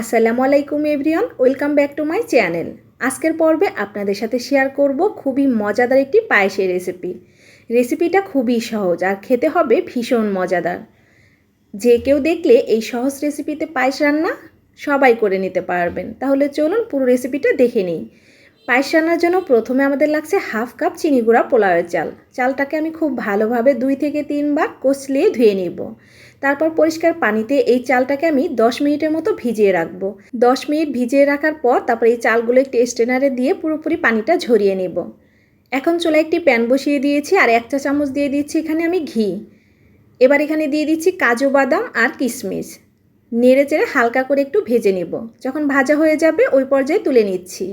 আসসালামু আলাইকুম everyone, welcome back to my channel. আজকের পর্বে আপনাদের সাথে শেয়ার করব খুবই মজাদার একটি পায়েসের রেসিপি। রেসিপিটা খুবই সহজ আর খেতে হবে ভীষণ মজাদার। যে কেউ দেখলে এই সহজ রেসিপিতে পায়েস রান্না সবাই করে নিতে পারবেন। তাহলে চলুন পুরো রেসিপিটা দেখে নিই। পায়েস রান্নার জন্য প্রথমে আমাদের লাগছে হাফ কাপ চিনি গুঁড়া পোলাওয়ের চাল। চালটাকে আমি খুব ভালোভাবে দুই থেকে তিনবার কষলিয়ে ধুয়ে নিব। তারপর পরিষ্কার পানিতে এই চালটাকে আমি দশ মিনিটের মতো ভিজিয়ে রাখব। দশ মিনিট ভিজিয়ে রাখার পর তারপর এই চালগুলো একটি স্ট্রেনারে দিয়ে পুরোপুরি পানিটা ঝরিয়ে নেব। এখন চুলায় একটি প্যান বসিয়ে দিয়েছি আর এক চা চামচ দিয়ে দিচ্ছি এখানে আমি ঘি। এবার এখানে দিয়ে দিচ্ছি কাজু বাদাম আর কিশমিশ। নেড়ে চেড়ে হালকা করে একটু ভেজে নেব। যখন ভাজা হয়ে যাবে ওই পর্যায়ে তুলে নিচ্ছি।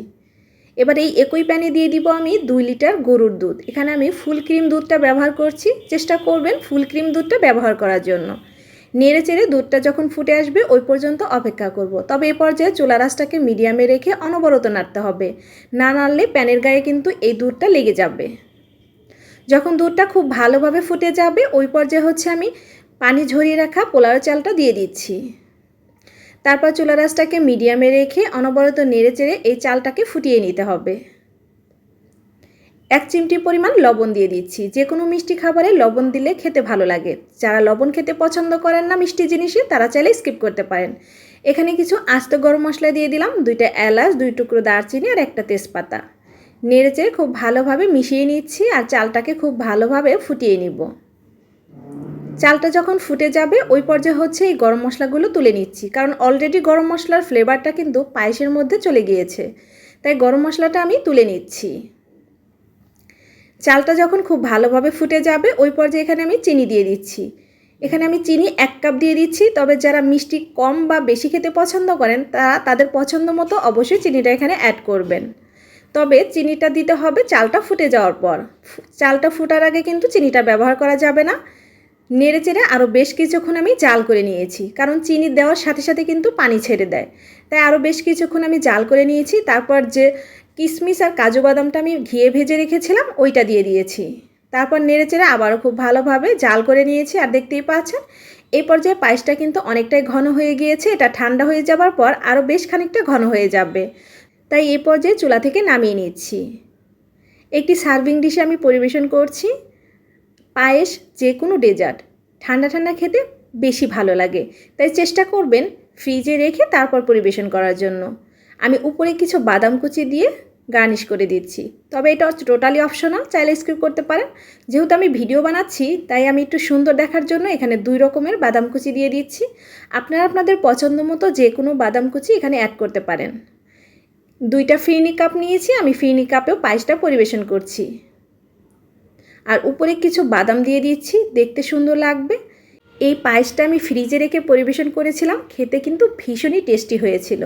এবার এই একই প্যানে দিয়ে দিব আমি দুই লিটার গরুর দুধ। এখানে আমি ফুল ক্রিম দুধটা ব্যবহার করছি। চেষ্টা করবেন ফুল ক্রিম দুধটা ব্যবহার করার জন্য। নেড়ে চেড়ে দুধটা যখন ফুটে আসবে, ওই পর্যন্ত অপেক্ষা করব। তবে এ পর্যায়ে চুলা রাসটাকে মিডিয়ামে রেখে অনবরত নাড়তে হবে। না নাড়লে প্যানের গায়ে কিন্তু এই দুধটা লেগে যাবে। যখন দুধটা খুব ভালোভাবে ফুটে যাবে, ওই পর্যায়ে হচ্ছে আমি পানি ঝরিয়ে রাখা পোলাও চালটা দিয়ে দিচ্ছি। তারপর চুলা রাসটাকে মিডিয়ামে রেখে অনবরত নেড়ে চেড়ে এই চালটাকে ফুটিয়ে নিতে হবে। এক চিমটি পরিমাণ লবণ দিয়ে দিচ্ছি। যে কোনো মিষ্টি খাবারে লবণ দিলে খেতে ভালো লাগে। যারা লবণ খেতে পছন্দ করেন না মিষ্টি জিনিসে, তারা চাইলে স্কিপ করতে পারেন। এখানে কিছু আস্ত গরম মশলা দিয়ে দিলাম, দুইটা এলাচ, দুই টুকরো দারচিনি আর একটা তেজপাতা। নেড়ে চেড়ে খুব ভালোভাবে মিশিয়ে নিচ্ছি আর চালটাকে খুব ভালোভাবে ফুটিয়ে নিব। চালটা যখন ফুটে যাবে, ওই পর্যায়ে হচ্ছে এই গরম মশলাগুলো তুলে নিচ্ছি। কারণ অলরেডি গরম মশলার ফ্লেভারটা কিন্তু পায়েসের মধ্যে চলে গিয়েছে। তাই গরম মশলাটা আমি তুলে নিচ্ছি। চালটা যখন খুব ভালোভাবে ফুটে যাবে, ওই পর্যায়ে এখানে আমি চিনি দিয়ে দিচ্ছি। এখানে আমি চিনি এক কাপ দিয়ে দিচ্ছি, তবে যারা মিষ্টি কম বা বেশি খেতে পছন্দ করেন, তারা তাদের পছন্দ মতো অবশ্যই চিনিটা এখানে অ্যাড করবেন। তবে চিনিটা দিতে হবে চালটা ফুটে যাওয়ার পর। চালটা ফুটার আগে কিন্তু চিনিটা ব্যবহার করা যাবে না। নেড়ে চেড়ে আরও বেশ কিছুক্ষণ আমি জাল করে নিয়েছি, কারণ চিনি দেওয়ার সাথে সাথে কিন্তু পানি ছেড়ে দেয়। তাই আরও বেশ কিছুক্ষণ আমি জাল করে নিয়েছি, তারপর যে কিশমিশ আর কাজু বাদামটা আমি ঘিয়ে ভেজে রেখেছিলাম, ওইটা দিয়ে দিয়েছি। তারপর নেড়ে চেড়ে আবারও খুব ভালোভাবে জাল করে নিয়েছি, আর দেখতেই পাচ্ছেন, এই পর্যায়ে পায়েসটা কিন্তু অনেকটাই ঘন হয়ে গিয়েছে, এটা ঠান্ডা হয়ে যাবার পর আরও বেশ খানিকটা ঘন হয়ে যাবে। তাই এই পর্যায়ে চুলা থেকে নামিয়ে নিচ্ছি। একটি সার্ভিং ডিশে আমি পরিবেশন করছি, পায়েস যে কোনো ডেজার্ট, ঠান্ডা ঠান্ডা খেতে বেশি ভালো লাগে। তাই চেষ্টা করবেন ফ্রিজে রেখে তারপর পরিবেশন করার জন্য। আমি উপরে কিছু বাদাম কুচি দিয়ে গার্নিশ করে দিচ্ছি। তবে এটা টোটালি অপশনাল চাইলে স্কিপ করতে পারেন। যেহেতু আমি ভিডিও বানাচ্ছি, তাই আমি একটু সুন্দর দেখার জন্য এখানে দুই রকমের বাদাম কুচি দিয়ে দিচ্ছি। আপনারা আপনাদের পছন্দ মতো যে কোনো বাদাম কুচি এখানে অ্যাড করতে পারেন। দুইটা ফিরনি কাপ নিয়েছি, আমি ফিরনি কাপেও পায়েসটা পরিবেশন করছি। আর উপরে কিছু বাদাম দিয়ে দিচ্ছি, দেখতে সুন্দর লাগবে। এই পায়েসটা আমি ফ্রিজে রেখে পরিবেশন করেছিলাম, খেতে কিন্তু ভীষণই টেস্টি হয়েছিল।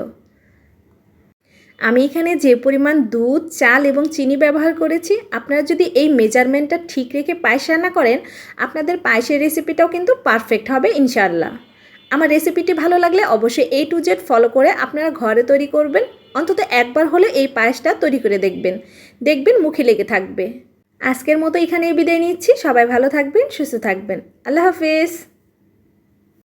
আমি এখানে যে পরিমাণ দুধ, চাল এবং চিনি ব্যবহার করেছি, আপনারা যদি এই মেজারমেন্টটা ঠিক রেখে পায়েস রান্না করেন, আপনাদের পায়েসের রেসিপিটাও কিন্তু পারফেক্ট হবে ইনশাল্লাহ আমার রেসিপিটি ভালো লাগলে অবশ্যই এ টু জেড ফলো করে আপনারা ঘরে তৈরি করবেন, অন্তত একবার হলে এই পায়েসটা তৈরি করে দেখবেন। দেখবেন মুখে লেগে থাকবে। আজকের মতো এখানে বিদায় নিচ্ছি, সবাই ভালো থাকবেন, সুস্থ থাকবেন। আল্লাহ হাফেজ।